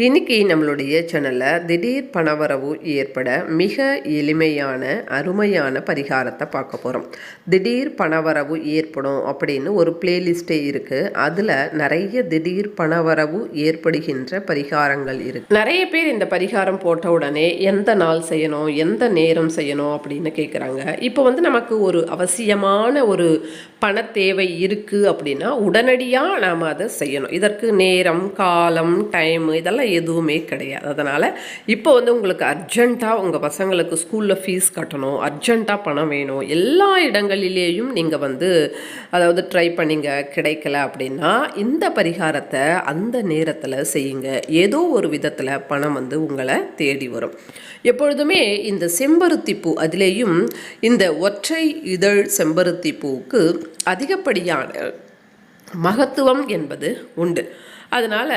இன்னைக்கு நம்மளுடைய சேனலில் திடீர் பணவரவு ஏற்பட மிக எளிமையான அருமையான பரிகாரத்தை பார்க்க போகிறோம் திடீர் பணவரவு ஏற்படும் அப்படின்னு ஒரு பிளேலிஸ்டே இருக்குது அதில் நிறைய திடீர் பணவரவு ஏற்படுகின்ற பரிகாரங்கள் இருக்குது நிறைய பேர் இந்த பரிகாரம் போட்ட உடனே எந்த நாள் செய்யணும் எந்த நேரம் செய்யணும் அப்படின்னு கேட்குறாங்க இப்போ வந்து நமக்கு ஒரு அவசியமான ஒரு பண தேவை இருக்குது அப்படின்னா உடனடியாக நாம் அதை செய்யணும். இதற்கு நேரம் காலம் டைம் இதெல்லாம் எதுவுமே கிடையாது. அதனால் இப்போ வந்து உங்களுக்கு அர்ஜெண்ட்டாக உங்கள் பசங்களுக்கு ஸ்கூலில் ஃபீஸ் கட்டணும் அர்ஜெண்ட்டாக பணம் வேணும். எல்லா இடங்களிலேயும் நீங்கள் வந்து அதாவது ட்ரை பண்ணிங்க கிடைக்கல அப்படின்னா இந்த பரிகாரத்தை அந்த நேரத்தில் செய்யுங்க. ஏதோ ஒரு விதத்தில் பணம் வந்து உங்களை தேடி வரும். எப்பொழுதுமே இந்த செம்பருத்தி பூ அதிலேயும் இந்த ஒற்றை இதழ் செம்பருத்தி பூவுக்கு அதிகப்படியான மகத்துவம் என்பது உண்டு. அதனால்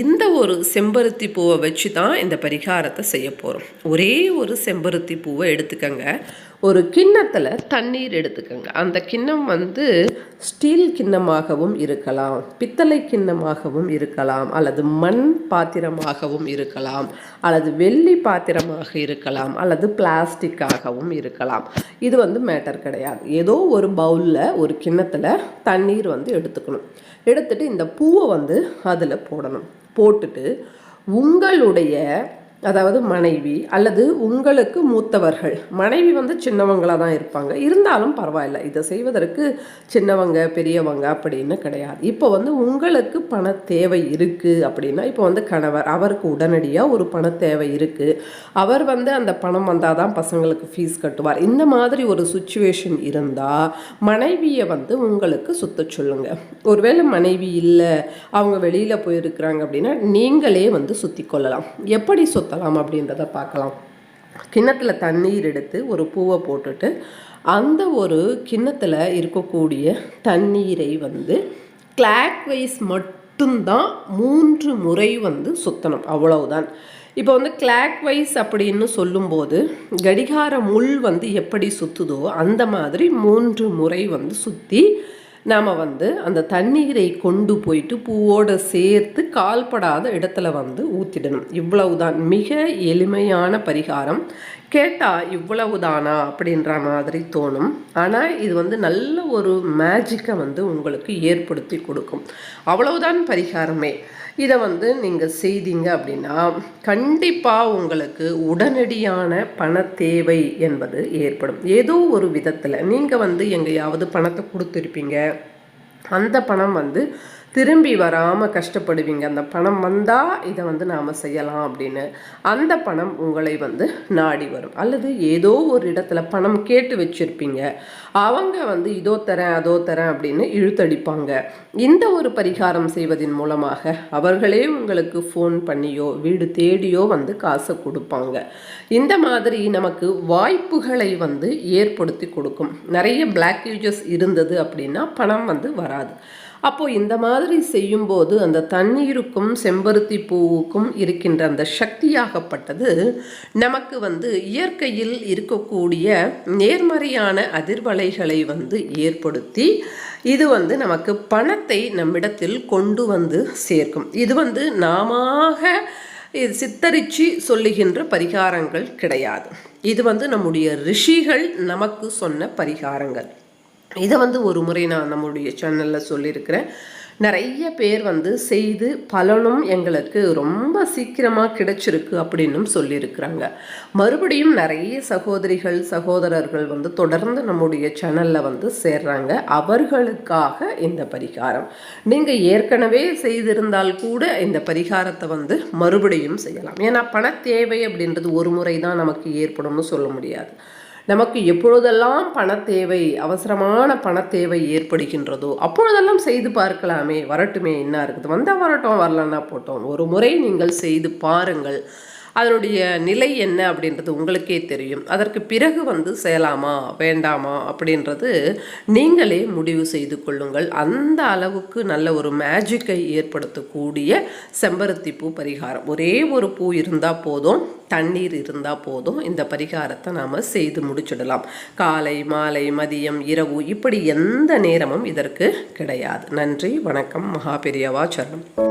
இந்த ஒரு செம்பருத்தி பூவை வச்சு தான் இந்த பரிகாரத்தை செய்ய போகிறோம் ஒரே ஒரு செம்பருத்தி பூவை எடுத்துக்கங்க. ஒரு கிண்ணத்தில் தண்ணீர் எடுத்துக்கோங்க. அந்த கிண்ணம் வந்து ஸ்டீல் கிண்ணமாகவும் இருக்கலாம் பித்தளை கிண்ணமாகவும் இருக்கலாம் அல்லது மண் பாத்திரமாகவும் இருக்கலாம் அல்லது வெள்ளி பாத்திரமாக இருக்கலாம் அல்லது பிளாஸ்டிக்காகவும் இருக்கலாம். இது வந்து மேட்டர் கிடையாது. ஏதோ ஒரு பவுலில் ஒரு கிண்ணத்தில் தண்ணீர் வந்து எடுத்துக்கணும். எடுத்துட்டு இந்த பூவை வந்து அதில் போடணும். போட்டுட்டு உங்களுடைய அதாவது மனைவி அல்லது உங்களுக்கு மூத்தவர்கள். மனைவி வந்து சின்னவங்களாக தான் இருப்பாங்க. இருந்தாலும் பரவாயில்ல. இதை செய்வதற்கு சின்னவங்க பெரியவங்க அப்படின்னு கிடையாது. இப்போ வந்து உங்களுக்கு பண தேவை இருக்குது அப்படின்னா இப்போ வந்து கணவர் அவருக்கு உடனடியாக ஒரு பண தேவை இருக்குது அவர் வந்து அந்த பணம் வந்தால் தான் பசங்களுக்கு ஃபீஸ் கட்டுவார். இந்த மாதிரி ஒரு சுச்சுவேஷன் இருந்தால் மனைவியை வந்து உங்களுக்கு சுத்த சொல்லுங்கள் ஒருவேளை மனைவி இல்லை அவங்க வெளியில் போயிருக்கிறாங்க அப்படின்னா நீங்களே வந்து சுற்றி கொள்ளலாம். எப்படி சுற்றலாம் அப்படின்றத பார்க்கலாம். கிண்ணத்தில் தண்ணீர் எடுத்து ஒரு பூவை போட்டுட்டு அந்த ஒரு கிண்ணத்தில் இருக்கக்கூடிய தண்ணீரை வந்து கிளாக் வைஸ் மட்டும்தான் மூன்று முறை வந்து சுற்றணும் அவ்வளவுதான். இப்போ வந்து கிளாக் வைஸ் அப்படின்னு சொல்லும்போது கடிகார முள் வந்து எப்படி சுற்றுதோ அந்த மாதிரி மூன்று முறை வந்து சுற்றி நாம் வந்து அந்த தண்ணீரை கொண்டு போயிட்டு பூவோடு சேர்த்து கால்படாத இடத்துல வந்து ஊற்றிடணும் இவ்வளவுதான். மிக எளிமையான பரிகாரம். கேட்டால் இவ்வளவுதானா அப்படின்ற மாதிரி தோணும். ஆனால் இது வந்து நல்ல ஒரு மேஜிக்கை வந்து உங்களுக்கு ஏற்படுத்தி கொடுக்கும். அவ்வளவுதான் பரிகாரமே. இதை வந்து நீங்கள் செய்தீங்க அப்படின்னா கண்டிப்பாக உங்களுக்கு உடனடியான பண தேவை என்பது ஏற்படும். ஏதோ ஒரு விதத்தில் நீங்கள் வந்து எங்கேயாவது பணத்தை கொடுத்துருப்பீங்க. அந்த பணம் வந்து திரும்பி வராமல் கஷ்டப்படுவீங்க. அந்த பணம் வந்தால் இதை வந்து நாம் செய்யலாம் அப்படின்னு. அந்த பணம் உங்களை வந்து நாடி வரும். அல்லது ஏதோ ஒரு இடத்துல பணம் கேட்டு வச்சுருப்பீங்க. அவங்க வந்து இதோ தரேன் அதோ தரேன் அப்படின்னு இழுத்தடிப்பாங்க. இந்த ஒரு பரிகாரம் செய்வதன் மூலமாக அவர்களே உங்களுக்கு ஃபோன் பண்ணியோ வீடு தேடியோ வந்து காசை கொடுப்பாங்க. இந்த மாதிரி நமக்கு வாய்ப்புகளை வந்து ஏற்படுத்தி கொடுக்கும். நிறைய பிளாக் யூஜஸ் இருந்தது அப்படின்னா பணம் வந்து வராது. அப்போது இந்த மாதிரி செய்யும்போது அந்த தண்ணீருக்கும் செம்பருத்தி பூவுக்கும் இருக்கின்ற அந்த சக்தியாகப்பட்டது நமக்கு வந்து இயற்கையில் இருக்கக்கூடிய நேர்மறையான அதிர்வலைகளை வந்து ஏற்படுத்தி இது வந்து நமக்கு பணத்தை நம்மிடத்தில் கொண்டு வந்து சேர்க்கும். இது வந்து நாம இது சித்தரித்து சொல்லுகின்ற பரிகாரங்கள் கிடையாது. இது வந்து நம்முடைய ரிஷிகள் நமக்கு சொன்ன பரிகாரங்கள். இதை வந்து ஒரு முறை நான் நம்மளுடைய சேனலில் சொல்லியிருக்கிறேன். நிறைய பேர் வந்து செய்து பலனும் எங்களுக்கு ரொம்ப சீக்கிரமாக கிடைச்சிருக்கு அப்படின்னும் சொல்லியிருக்கிறாங்க. மறுபடியும் நிறைய சகோதரிகள் சகோதரர்கள் வந்து தொடர்ந்து நம்முடைய சேனலில் வந்து சேர்றாங்க. அவர்களுக்காக இந்த பரிகாரம். நீங்கள் ஏற்கனவே செய்திருந்தால் கூட இந்த பரிகாரத்தை வந்து மறுபடியும் செய்யலாம். ஏன்னா பண தேவை அப்படின்றது ஒரு முறை தான் நமக்கு ஏற்படும்னு சொல்ல முடியாது. நமக்கு எப்பொழுதெல்லாம் பண தேவை அவசரமான பண தேவை ஏற்படுகின்றதோ அப்பொழுதெல்லாம் செய்து பார்க்கலாமே. வரட்டுமே என்ன இருக்குது? வந்தால் வரட்டும் வரலன்னா போட்டோம். ஒரு முறை நீங்கள் செய்து பாருங்கள். அதனுடைய நிலை என்ன அப்படின்றது உங்களுக்கே தெரியும். அதற்கு பிறகு வந்து செய்யலாமா வேண்டாமா அப்படின்றது நீங்களே முடிவு செய்து கொள்ளுங்கள். அந்த அளவுக்கு நல்ல ஒரு மேஜிக்கை ஏற்படுத்தக்கூடிய செம்பருத்தி பூ பரிகாரம். ஒரே ஒரு பூ இருந்தால் போதும் தண்ணீர் இருந்தால் போதும் இந்த பரிகாரத்தை நாம் செய்து முடிச்சிடலாம். காலை மாலை மதியம் இரவு இப்படி எந்த நேரமும் இதற்கு கிடையாது. நன்றி வணக்கம் மகாபெரியவா சரணம்.